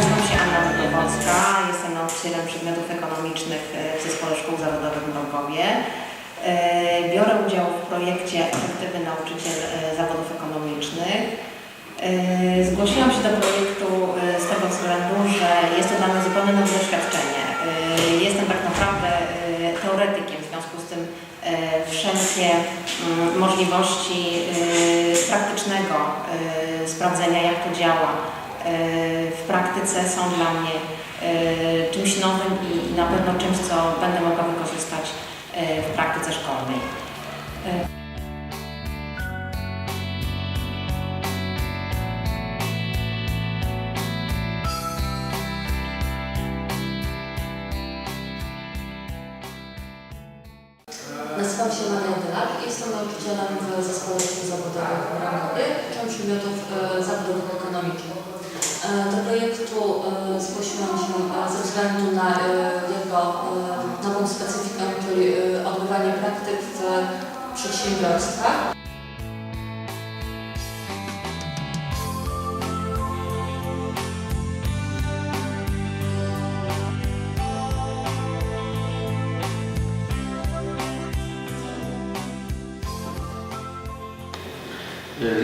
Nazywam się Anna Wodowocka, jestem nauczycielem przedmiotów ekonomicznych e, w Zespole Szkół Zawodowych w Mrągowie. E, Biorę udział w projekcie Efektywny Nauczyciel e, Zawodów Ekonomicznych. Zgłosiłam się do projektu z tego względu, że jest to dla mnie zupełnie nowe doświadczenie. Jestem tak naprawdę teoretykiem, w związku z tym wszelkie mm, możliwości praktycznego sprawdzenia, jak to działa, w praktyce są dla mnie e, czymś nowym i na pewno czymś, co będę mogła wykorzystać e, w praktyce szkolnej. E, Nazywam się Maria Dylak i jestem nauczycielem w Zespole Szkół Zawodowych w Ramowie, uczę przedmiotów e, zawodowych ekonomicznych. E, Do projektu e, zgłosiłam się ze względu na e, jego e, nową specyfikę, czyli odbywanie praktyk w przedsiębiorstwach.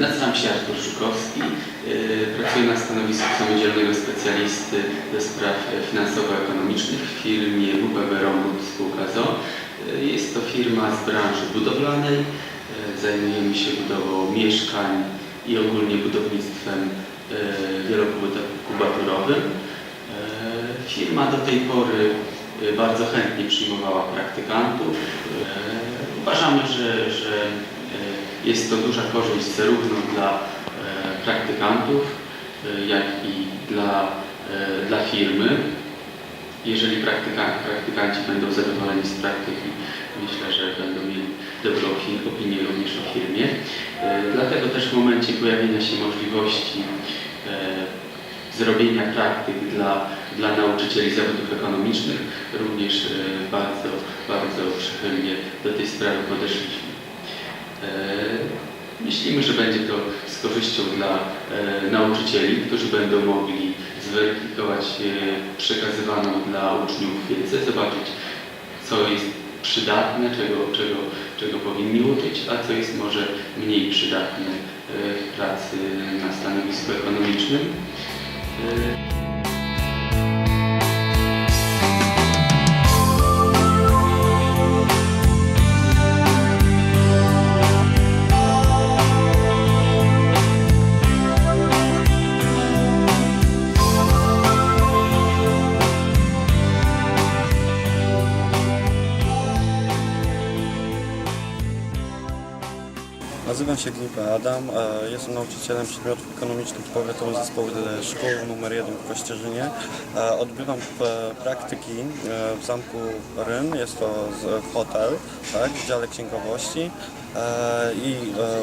Nazywam się Artur Żukowski. E, Pracuję na stanowisku samodzielnego specjalisty do spraw finansowo-ekonomicznych w firmie WBB Romut Spółka ZO. E, Jest to firma z branży budowlanej. E, Zajmujemy się budową mieszkań i ogólnie budownictwem wielokubaturowym. Firma do tej pory bardzo chętnie przyjmowała praktykantów. Uważamy, że, że jest to duża korzyść zarówno dla praktykantów, e, jak i dla, e, dla firmy. Jeżeli praktyka, praktykanci będą zadowoleni z praktyki, myślę, że będą mieli dobrą opi- opinię również o firmie. E, Dlatego też w momencie pojawienia się możliwości zrobienia praktyk dla, dla nauczycieli zawodów ekonomicznych również bardzo, bardzo przychylnie do tej sprawy podeszliśmy. Myślimy, że będzie to z korzyścią dla e, nauczycieli, którzy będą mogli zweryfikować e, przekazywaną dla uczniów wiedzę, zobaczyć co jest przydatne, czego, czego, czego powinni uczyć, a co jest może mniej przydatne e, w pracy na stanowisku ekonomicznym. Nazywam się Gliba Adam, jestem nauczycielem przedmiotów ekonomicznych powiatowym zespołu e, szkoły numer 1 w Kościerzynie. Odbywam praktyki e, w Zamku Ryn, jest to hotel, tak, w dziale księgowości E, i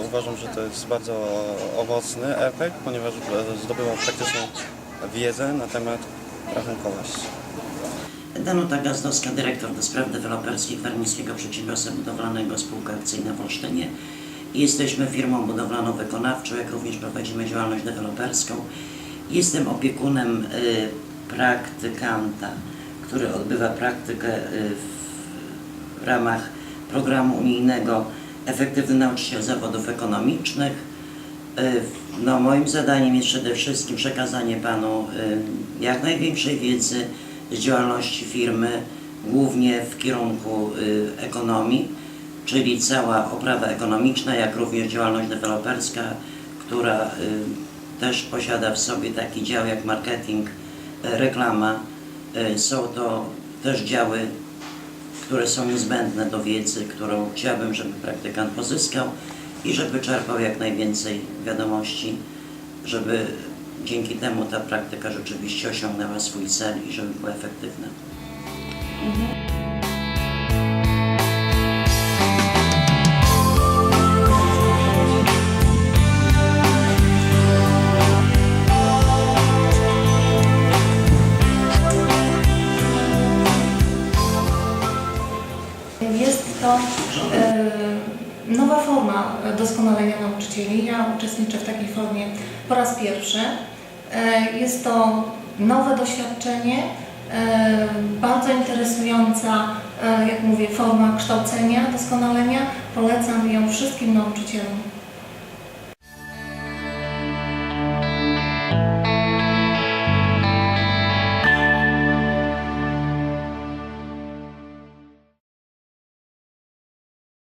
uważam, że to jest bardzo owocny efekt, ponieważ zdobywam praktyczną wiedzę na temat rachunkowości. Danuta Gazdowska, dyrektor do spraw deweloperskich Warmińskiego Przedsiębiorstwa Budowlanego Spółka Akcyjna w Olsztynie. Jesteśmy firmą budowlaną wykonawczą, jak również prowadzimy działalność deweloperską. Jestem opiekunem y, praktykanta, który odbywa praktykę y, w ramach programu unijnego Efektywny Nauczyciel Zawodów Ekonomicznych. Y, No, moim zadaniem jest przede wszystkim przekazanie Panu jak największej wiedzy z działalności firmy, głównie w kierunku ekonomii, czyli cała oprawa ekonomiczna, jak również działalność deweloperska, która y, też posiada w sobie taki dział jak marketing, y, reklama. Y, Są to też działy które są niezbędne do wiedzy, którą chciałbym, żeby praktykant pozyskał i żeby czerpał jak najwięcej wiadomości, żeby dzięki temu ta praktyka rzeczywiście osiągnęła swój cel i żeby była efektywna. Jest to e, nowa forma doskonalenia nauczycieli. Ja uczestniczę w takiej formie po raz pierwszy. E, jest to nowe doświadczenie, e, bardzo interesująca, jak mówię, forma kształcenia, doskonalenia. Polecam ją wszystkim nauczycielom.